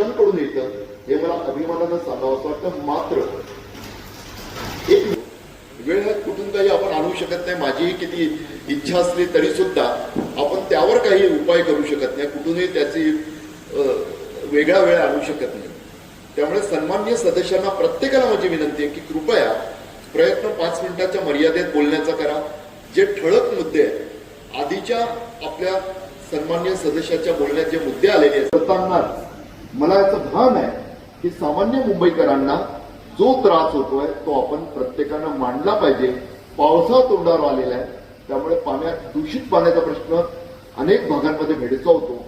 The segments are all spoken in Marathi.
सदस्यांकडून येतं हे मला अभिमानानं सांगावं असं वाटतं. मात्र एक वेळ कुठून काही आपण आणू शकत नाही. माझीही किती इच्छा असली तरी सुद्धा आपण त्यावर काही उपाय करू शकत नाही. कुठूनही त्याची वेगळा वेळ आणू शकत नाही. त्यामुळे सन्मान्य सदस्यांना प्रत्येकाला माझी विनंती आहे की कृपया प्रयत्न पाच मिनिटाच्या मर्यादेत बोलण्याचा करा. जे ठळक मुद्दे आहेत आधीच्या आपल्या सन्मान्य सदस्याच्या बोलण्यात जे मुद्दे आलेले आहेत मला याचं भान आहे की सामान्य मुंबईकरांना जो त्रास होतोय तो आपण प्रत्येकानं मांडला पाहिजे. पावसा तोंडावर आलेला आहे. त्यामुळे पाण्यात दूषित पाण्याचा प्रश्न अनेक भागांमध्ये भेडसावतो.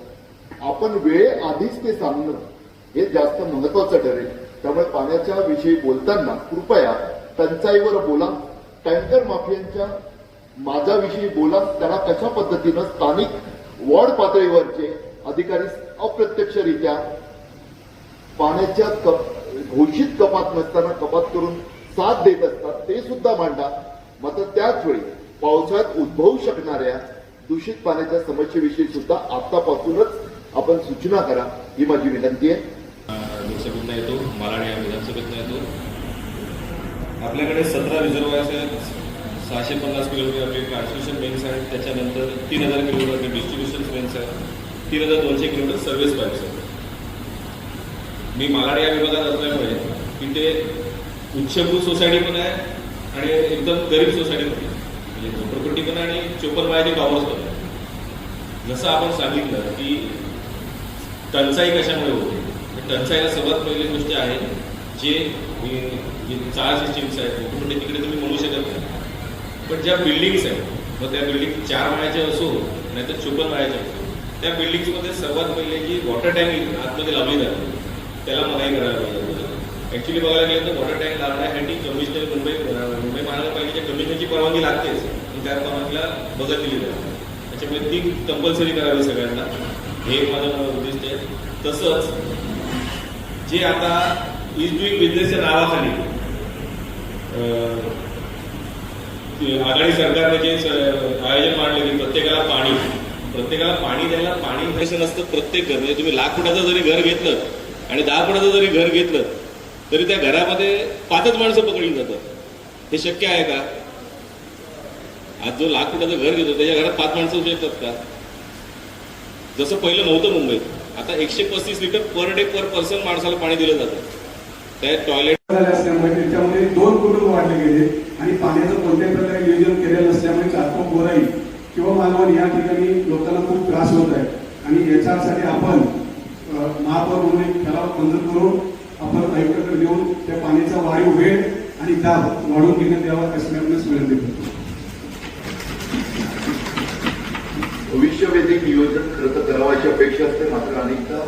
आपण वेळेआधीच ते सांगणं हे जास्त महत्वाचं ठरेल. त्यामुळे पाण्याच्या विषयी बोलताना कृपया टंचाईवर बोला. टँकर माफियांच्या माझ्याविषयी बोला. त्याला कशा पद्धतीनं स्थानिक वॉर्ड पातळीवरचे अधिकारी अप्रत्यक्षरित्या पाण्याच्या कप घोषित कपात नसताना कपात करून साथ देत असतात ते सुद्धा मांडा. मात्र त्याच वेळी पावसाळ्यात उद्भवू शकणाऱ्या दूषित पाण्याच्या समस्येविषयी सुद्धा आतापासूनच आपण सूचना करा ही माझी विनंती आहे. लोकसभेतनं येतो मालाड या विधानसभेतनं येतो. आपल्याकडे सतरा रिझर्वायर्स आहेत सहाशे पन्नास किलोमीटर आपले ट्रान्समिशन मेन्स आहेत त्याच्यानंतर तीन हजार किलोमीटर डिस्ट्रीब्युशन मेन्स आहेत तीन हजार दोनशे किलोमीटर सर्व्हिस पाईप्स आहेत. मी मालाड या विभागात असल्यामुळे तिथे उच्चभूत सोसायटी पण आहे आणि एकदम गरीब सोसायटी पण आहे. म्हणजे झोपडपट्टी पण आहे आणि चोपन वायाचे टॉवर्स पण आहे. जसं आपण सांगितलं की टंचाई कशामुळे होते? तर टंचाईला सर्वात पहिली गोष्ट आहे जे जे चाळ सिस्टीम्स आहेत झोपडपट्टी तिकडे तुम्ही म्हणू शकत नाही. पण ज्या बिल्डिंग्स आहेत मग त्या बिल्डिंग चार माळ्याच्या असो नाही तर चोपन्न माळ्याच्या असो त्या बिल्डिंग्समध्ये सर्वात पहिले जी वॉटर टँक आतमध्ये लावली जाते त्याला मनाई करायला पाहिजे ॲक्च्युली बघायला गेलं तर वॉटर टँक लावण्यासाठी कमिशनर मुंबई मुंबई महानगरपालिकेच्या कमिशनरची परवानगी लागतेच. आणि त्या परवानगीला बदल दिली जाते त्याच्यामुळे ती कंपल्सरी करावी सगळ्यांना. हे एक माझं उद्दिष्ट आहे. तसंच जे आता इज डुईंग बिझनेसच्या नावाखाली अं, आघाडी सरकारने जे आयोजन मांडले की प्रत्येकाला पाणी. प्रत्येकाला पाणी द्यायला पाणी कसं नसतं प्रत्येक घर. म्हणजे तुम्ही लाख फुटाचं जरी घर घेतलं आणि दहा कोणाचं जरी घर घेतलं तरी त्या घरामध्ये पाचच माणसं पकडली जातात. हे शक्य आहे का? आज जो लाख कोटाचं घर घेतो त्याच्या घरात पाच माणसं होऊ शकतात का? जसं पहिलं नव्हतं मुंबईत. आता एकशे पस्तीस litre per day per person माणसाला पाणी दिलं जातं. त्या टॉयलेट असल्यामुळे त्याच्यामध्ये दोन कुटुंब वाढले गेले आणि पाण्याचं कोणत्याही प्रकारे नियोजन केलेलं नसल्यामुळे चारकोप बोराई किंवा मालवण या ठिकाणी लोकांना खूप त्रास होत आहे. आणि याच्यासाठी आपण महापौर म्हणून ठराव मंजूर करून आपण आयुक्ताकडे देऊन त्या पाण्याचा वाढीव वेळ आणि दाब वाढवून घेण्यात यावा अशी मी आपणास विनंती करतो. भविष्यवेधी नियोजन खरं तर करावं अशी अपेक्षा असते मात्र अनेकदा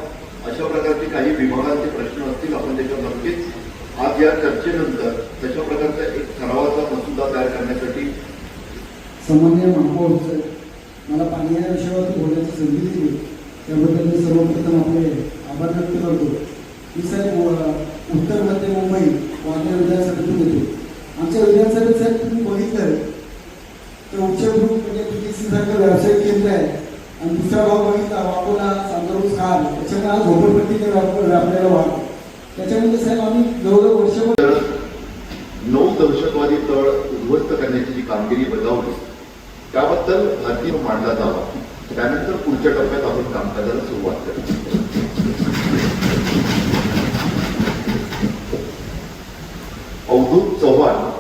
अशा प्रकारचे काही विभागांचे प्रश्न असतील आपण त्याच्यावर नक्कीच आज या चर्चेनंतर तशा प्रकारचा एक ठरावाचा मसुदा तयार करण्यासाठी सामान्य महापौर मला पाणी या विषयावर बोलण्याची संधी दिली. त्याबद्दल मी सर्वप्रथम आपले आभार व्यक्त करतो. मी साहेब उत्तर मध्य मुंबई वाघ्या विधानसभेतून येतो. आमच्या विधानसभेत साहेब तुम्ही बघितलं. तर उच्चभ्रू म्हणजे पीटीसी सारखं व्यावसायिक केंद्र आहे. आणि दुसरा भाग बघितला वाकोला सांगरूज खाल त्याच्यामुळे आज झोपडपट्टीचे व्याप व्यापलेला भाग. त्याच्यामध्ये साहेब आम्ही जवळजवळ वर्षभर नऊ दहशतवादी तळ उद्ध्वस्त करण्याची जी कामगिरी बजावली त्याबद्दल भारतीय मांडला जावा. त्यानंतर पुढच्या टप्प्यात आपण कामकाजाला सुरुवात करू. अवधूत चव्हाण.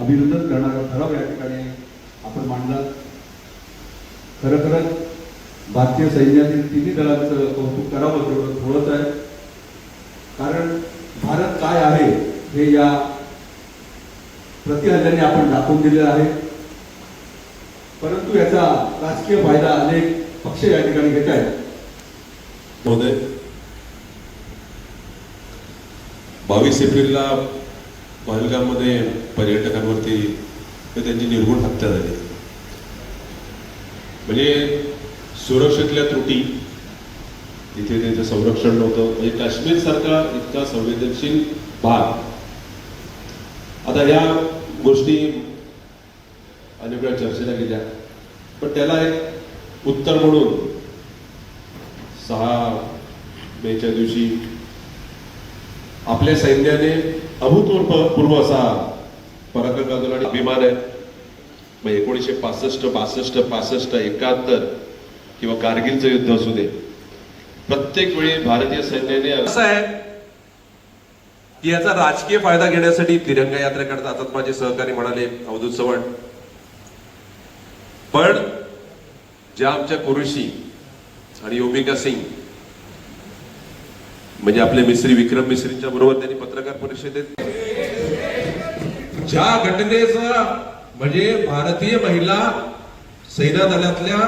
अभिनंदन करणारा ठराव या ठिकाणी आपण मांडला. खरं खरंच भारतीय सैन्यातील तिन्ही दलांचं कौतुक करावं तेवढं थोडंच आहे. कारण भारत काय आहे हे या प्रतिहल्ल्याने आपण दाखवून दिलेलं आहे. परंतु याचा राजकीय फायदा अनेक पक्ष या ठिकाणी घेत आहेत. महोदय बावीस एप्रिलला पहलगाममध्ये पर्यटकांवरती त्यांची निर्गुण हत्या झाली. म्हणजे सुरक्षेतल्या त्रुटी तिथे त्यांचं संरक्षण नव्हतं. म्हणजे काश्मीर सारखा इतका संवेदनशील भाग. आता या गोष्टी अनेक वेळा चर्चेला गेल्या. पण त्याला एक उत्तर म्हणून सहा मेच्या दिवशी आपल्या सैन्याने अभूतपूर्व पूर्व असा पराक्रम गाजवला आणि अभिमान आहे. मग एकोणीसशे पासष्ट बासष्ट पासष्ट एकाहत्तर किंवा कारगिलचं युद्ध असू दे प्रत्येक वेळी भारतीय सैन्याने असं आहे की याचा राजकीय फायदा घेण्यासाठी तिरंगा यात्रा करतात माझे सहकारी म्हणाले अवधूत चव्हाण. पण ज्या आमच्या कुरुशी आणि योमिका सिंग म्हणजे आपले मिस्त्री विक्रम मिस्त्रींच्या बरोबर त्यांनी पत्रकार परिषदेत ज्या घटनेचा म्हणजे भारतीय महिला सेना दलातल्या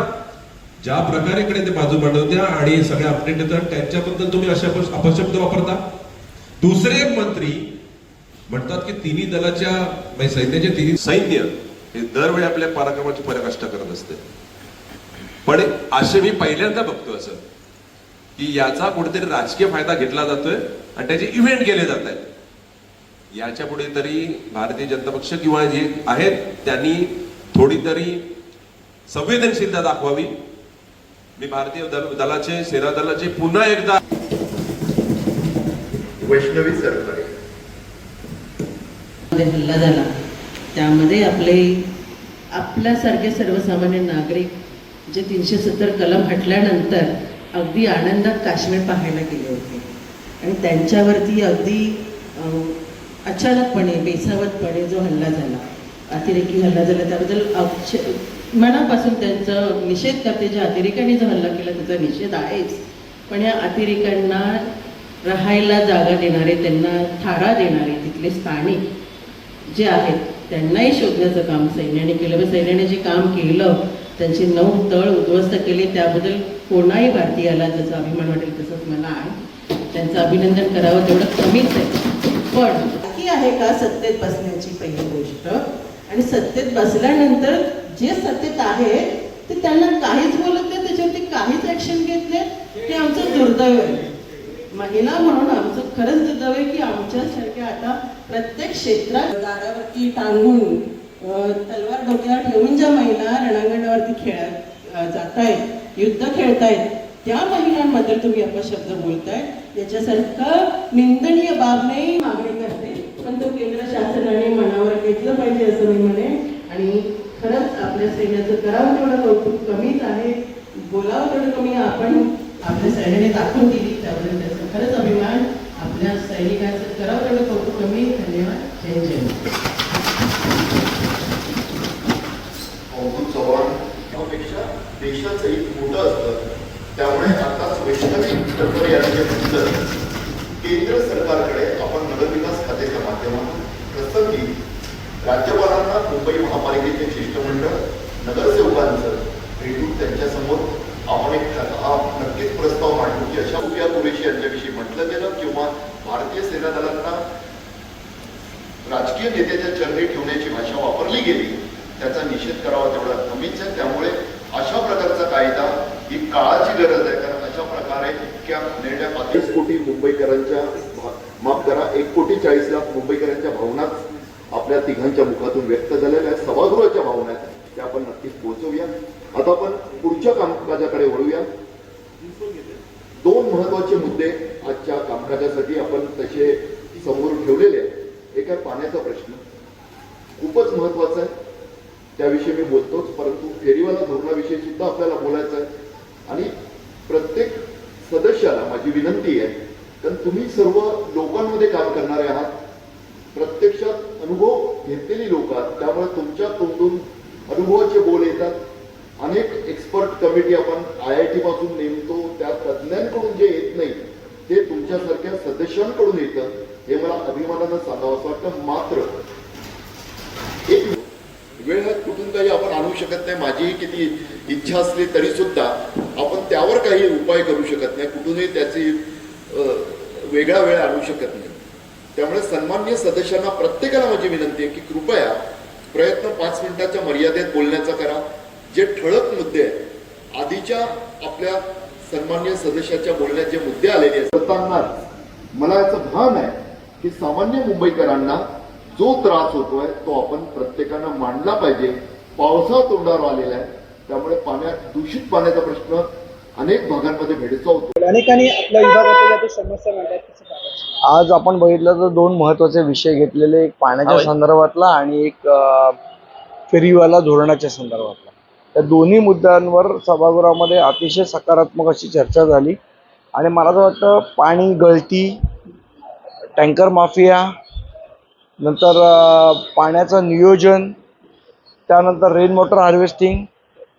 ज्या प्रकारे कडे ते बाजू मांडवत्या आणि सगळ्या अपडेट येतात त्यांच्याबद्दल तुम्ही अशा अपश- अपशब्द वापरता? दुसरे मंत्री म्हणतात की तिन्ही दलाच्या म्हणजे सैन्याचे तिन्ही सैन्य हे दरवेळी आपल्या पराक्रमाची पराकाष्ठा करत असते. पण असे मी पहिल्यांदा बघतो असं की याचा कुठेतरी राजकीय फायदा घेतला जातोय आणि त्याचे इव्हेंट केले जात आहेत. याच्यापुढे तरी भारतीय जनता पक्ष किंवा जे आहेत त्यांनी थोडी तरी संवेदनशीलता दाखवावी. मी भारतीय दल- दलाचे सेना दलाचे पुन्हा एकदा वैष्णवी सरकारी. हल्ला झाला. त्यामध्ये आपले आपल्यासारखे सर्वसामान्य नागरिक जे तीनशे सत्तर कलम हटल्यानंतर अगदी आनंदात काश्मीर पाहायला गेले होते. आणि त्यांच्यावरती अगदी अचानकपणे बेसावतपणे जो हल्ला झाला अतिरेकी हल्ला झाला त्याबद्दल अक्ष मनापासून त्यांचा निषेध करते ज्या अतिरेकांनी जो हल्ला केला त्याचा निषेध आहेच. पण या अतिरेकांना राहायला जागा देणारे त्यांना थारा देणारे तिथले स्थानिक जे आहेत त्यांनाही शोधण्याचं काम सैन्याने केलं. सैन्याने जे काम केलं त्यांचे नऊ तळ उद्ध्वस्त केले त्याबद्दल कोणाही भारतीयाला जसं अभिमान वाटेल तसंच मला आहे. त्यांचं अभिनंदन करावं तेवढं कमीच आहे. पण बाकी आहे का सत्तेत बसण्याची पहिली गोष्ट? आणि सत्तेत बसल्यानंतर जे सत्तेत आहे ते त्यांना काहीच बोलत नाही त्याच्यावरती काहीच ऍक्शन घेत नाही. ते आमचं दुर्दैव आहे. महिला म्हणून आमचं खरंच दुर्दैव आहे की आमच्यासारख्या आता प्रत्येक क्षेत्रात दारावरती टांगून तलवार डोक्याला ठेवून ज्या महिला रणांगणावरती खेळत जात आहेत युद्ध खेळतायत त्या महिलांबद्दल तुम्ही अपशब्द बोलताय. याच्यासारखं निंदनीय बाब नाही मागणी करते. पण तो केंद्र शासनाने मनावर घेतलं पाहिजे असं मी म्हणे आणि खरंच आपल्या सैन्याचं करावं तेवढं कौतुक कमीच आहे. बोलावं तेवढं कमी आपण आपल्या सैन्याने दाखवून दिली त्याबद्दल खरंच अभिमान आपल्या सैनिकांचं करावं तेवढं कौतुक कमी धन्यवाद. जय जय. अवधूत देशाचं मोठं असतं. त्यामुळे आताच वैष्णवी तत्व यांचे केंद्र सरकारकडे आपण नगरविकास खात्याच्या माध्यमातून प्रसंगी राज्यपालांना मुंबई महापालिकेचे शिष्टमंडळ नगरसेवकांचं भेटून त्यांच्यासमोर आपण एक हा नक्कीच प्रस्ताव मांडू की अशा उद्या कुरेशी यांच्याविषयी म्हटलं गेलं किंवा भारतीय सेना दलांना राजकीय नेत्याच्या चरणी ठेवण्याची भाषा वापरली गेली. त्याचा निषेध करावा तेवढा कमीच आहे. त्यामुळे अशा प्रकारचा कायदा ही काळाची गरज आहे. कारण अशा प्रकारे इतक्या निर्णय पाच कोटी मुंबईकरांच्या माफ करा एक कोटी चाळीस लाख मुंबईकरांच्या भावनाच आपल्या तिघांच्या मुखातून व्यक्त झालेल्या सभागृहाच्या भावना आहेत. त्या आपण नक्कीच पोहोचवूया. आता आपण पुढच्या कामकाजाकडे वळूया. दोन महत्त्वाचे मुद्दे आजच्या कामकाजासाठी आपण तसे समोर ठेवलेले आहेत. एक आहे पाण्याचा प्रश्न. खूपच महत्त्वाचा आहे. त्याविषयी मी बोलतोच परंतु फेरीवाला धोरणाविषयी सुद्धा आपल्याला बोलायचं आहे. आणि प्रत्येक सदस्याला माझी विनंती आहे कारण तुम्ही सर्व लोकांमध्ये काम करणारे आहात. प्रत्यक्षात अनुभव घेतलेली लोक आहात. त्यामुळे तुमच्या तोंडून अनुभवाचे बोल येतात. अनेक एक्सपर्ट कमिटी आपण आय आय टी पासून नेमतो त्या तज्ज्ञांकडून जे येत नाही ते तुमच्यासारख्या सदस्यांकडून येतं हे मला अभिमानानं सांगावं असं वाटतं. मात्र एक वेळ कुठून काही आपण आणू शकत नाही माझीही किती इच्छा असली तरी सुद्धा आपण त्यावर काही उपाय करू शकत नाही कुठूनही त्याची वेगळा वेळ आणू शकत नाही. त्यामुळे सन्मान्य सदस्यांना प्रत्येकाला माझी विनंती आहे की कृपया प्रयत्न पाच मिनिटाच्या मर्यादेत बोलण्याचा करा. जे ठळक मुद्दे आहेत आधीच्या आपल्या सन्मान्य सदस्याच्या बोलण्यात जे मुद्दे आलेले आहेत मला याचं भान आहे की सामान्य मुंबईकरांना जो त्रास होतोय तो आपण प्रत्येकानं मांडला पाहिजे. पावसा तोंडावर आलेला आहे त्यामुळे पाण्यात दूषित पाण्याचा प्रश्न अनेक भागांमध्ये भेडसाव होतो अनेकांनी आपल्या विभागातल्या ज्या समस्या मांडल्या? आज आपण बघितलं तर दोन महत्त्वाचे विषय घेतलेले एक पाण्याच्या संदर्भातला आणि एक फेरीवाला धोरणाच्या संदर्भातला. या दोन्ही मुद्द्यांवर सभागृहामध्ये अतिशय सकारात्मक अशी चर्चा झाली. आणि मला असं वाटतं पाणी गळती टँकर माफिया नंतर पाण्याचं नियोजन त्यानंतर रेन वॉटर हार्वेस्टिंग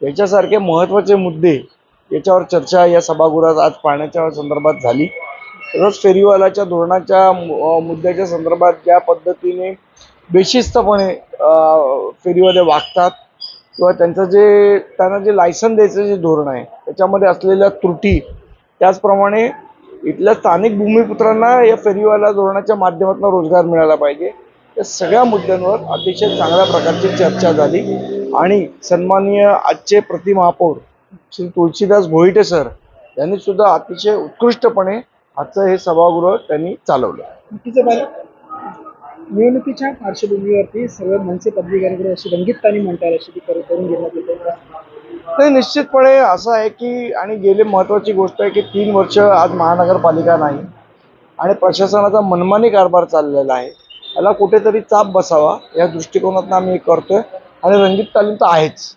याच्यासारखे महत्त्वाचे मुद्दे याच्यावर चर्चा या सभागृहात आज पाण्याच्या संदर्भात झाली. तसंच फेरीवालाच्या धोरणाच्या मु- मुद्द्याच्या संदर्भात ज्या पद्धतीने बेशिस्तपणे फेरीवाले वागतात किंवा त्यांचं जे त्यांना जे लायसन द्यायचं जे धोरण आहे त्याच्यामध्ये असलेल्या त्रुटी त्याचप्रमाणे इथल्या स्थानिक भूमिपुत्रांना या फेरीवाला धोरणाच्या माध्यमातून रोजगार मिळाला पाहिजे. या सगळ्या मुद्द्यांवर अतिशय चांगल्या प्रकारची चर्चा झाली. आणि सन्माननीय आजचे प्रतिमहापौर श्री तुळशीदास भोईटे सर यांनी सुद्धा अतिशय उत्कृष्टपणे आजचं हे सभागृह त्यांनी चालवलं. निवडणुकीच्या पार्श्वभूमीवरती सर्व मनसे पदवीधरांकडे अशी रंगीत म्हणता म्हणतात अशी ती करून घेण्यात येते. नाही निश्चितपणे असं आहे की आणि गेले महत्त्वाची गोष्ट आहे की तीन वर्ष आज महानगरपालिका नाही आणि प्रशासनाचा मनमानी कारभार चाललेला आहे. याला कुठेतरी चाप बसावा या दृष्टिकोनातून आम्ही हे करतोय आणि रंगीत तालीम तर आहेच.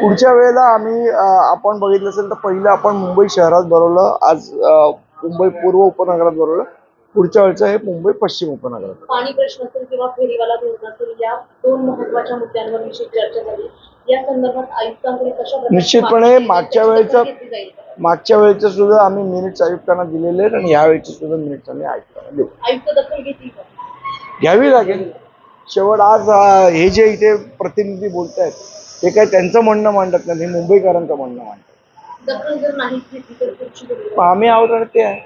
पुढच्या वेळेला आम्ही आपण बघितलं असेल तर पहिलं आपण मुंबई शहरात भरवलं आज मुंबई पूर्व उपनगरात भरवलं. पुढच्या वेळचं हे मुंबई पश्चिम उपनगरात. पाणी प्रश्न असेल किंवा फेरीवाला धोरण असेल या दोन महत्त्वाच्या मुद्द्यांवर विशेष चर्चा झाली. या संदर्भात आयुक्तांकडे कशा निश्चितपणे मागच्या वेळेचं-? मागच्या वेळेचे सुद्धा आम्ही मिनिट्स आयुक्तांना दिलेले आहेत आणि यावेळेचे सुद्धा मिनिट्स आम्ही आयुक्तांना देऊ आयुक्त दखल घेतील का? घ्यावी लागेल. शेवट आज अं, हे जे इथे प्रतिनिधी बोलत आहेत ते काय त्यांचं म्हणणं मांडत नाही हे मुंबईकरांचं म्हणणं मांडतात दखल जर नाही घेतली तर पुढची भूमिका मग आम्ही आहोत आणि ते आहे.